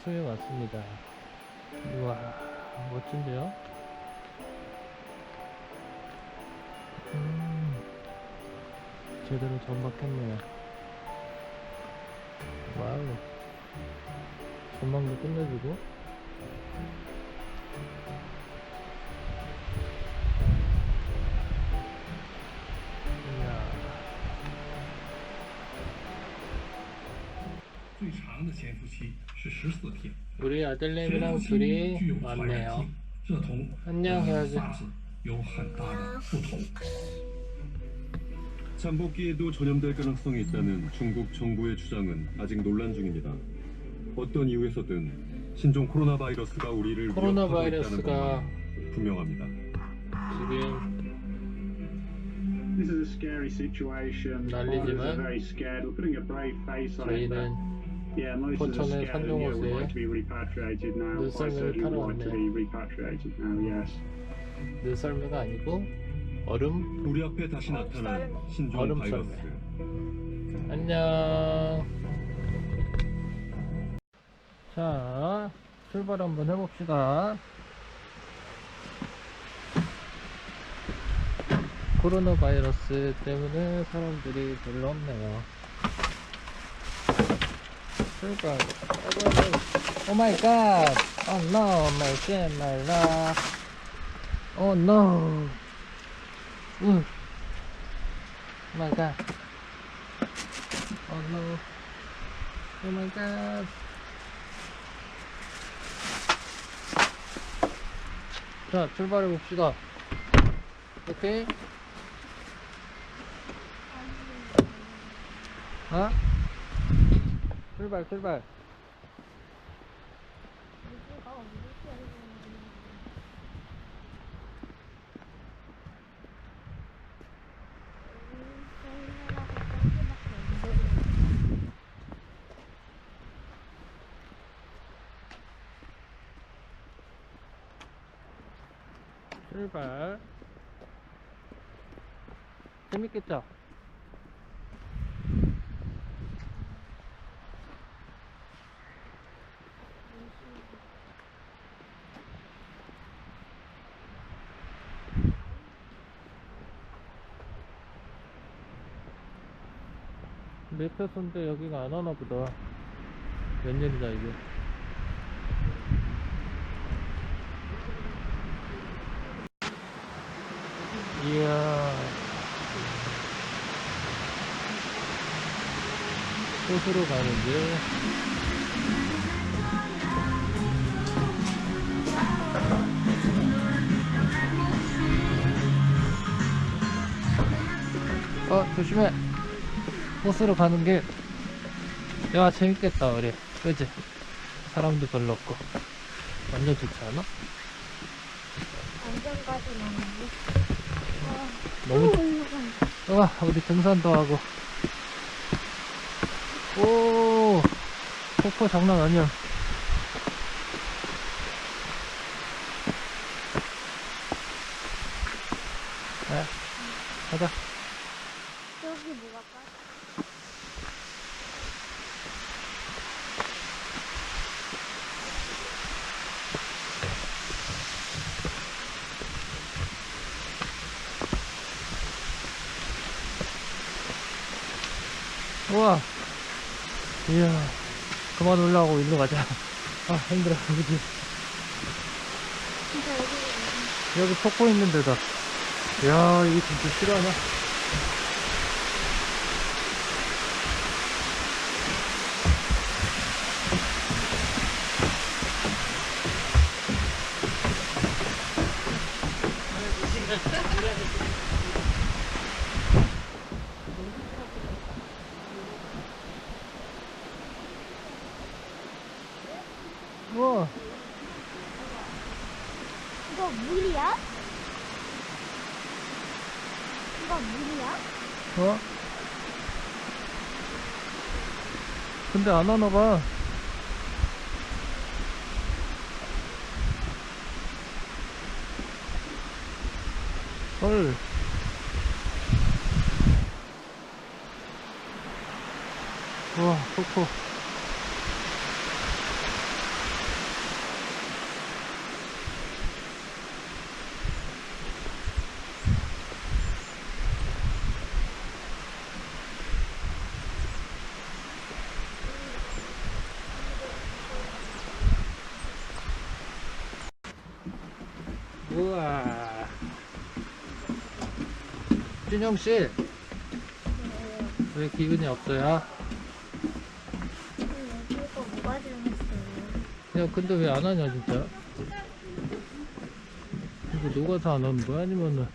호수에 왔습니다. 우와, 멋진데요? 음, 제대로 전박했네요. 와우. 전망도 끝내주고. 우리 아들내미랑 둘이 왔네요. 안녕 헤어져. 잠복기에도 전염될 가능성이 있다는 중국 정부의 주장은 아직 논란 중입니다. 어떤 이유에서든 신종 코로나 바이러스가 우리를 코로나 바이러스가 것만 분명합니다. 지금 This is a scary situation. 난리지만 저희는 포천의 now. 눈썰매를 타러 would like to 왔네요. be repatriated now. Yes. 늘썰매가 아니고 얼음 우리 앞에 다시 나타난 신종 얼음 바이러스. 썰매. 안녕. 자, 출발 한번 해봅시다. 코로나 바이러스 때문에 사람들이 별로 없네요. 출발. 오 마이 갓. 오 노, 마이 갓, 마이 라. 오 노. 으. Oh my god. Oh no. Oh my god. 자, 출발해 봅시다. 오케이? 어? 출발, 출발. 출발. 재밌겠죠? 메타선데 여기가 안 하나 보다. 웬일이다, 이게. 이야. 호수로 가는 길. 어, 조심해. 호수로 가는 길. 야, 재밌겠다, 우리. 그지? 사람도 별로 없고. 완전 좋지 않아? 안전까지는 아니고. 너무 올라간다. 우와 우리 등산도 하고 오 폭포 장난 아니야 네, 가자 저기 뭐가 까? 우와 이야 그만 올라오고 일로 가자. 아 힘들어 진짜 여기 여기 폭포 있는 데다. 야 이게 진짜 싫어하냐 우와 이거 물이야? 이거 물이야? 어? 근데 안 하나 봐. 헐. 우와, 폭포. 우와 준영씨 왜 기분이 없어요? 이거 야 근데 왜 안 하냐 진짜 이거 누가 다안 하는 거야? 아니면은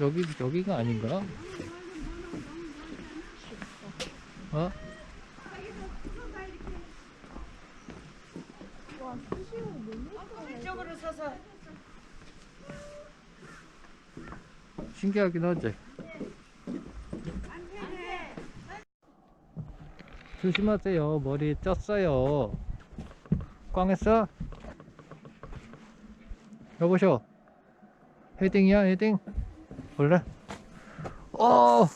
여기, 여기가 아닌가? 어? 이쪽으로 서서 신기하긴 하지? 조심하세요. 머리 쪘어요. 꽝했어? 여보쇼. 헤딩이야, 헤딩? 원래? 어!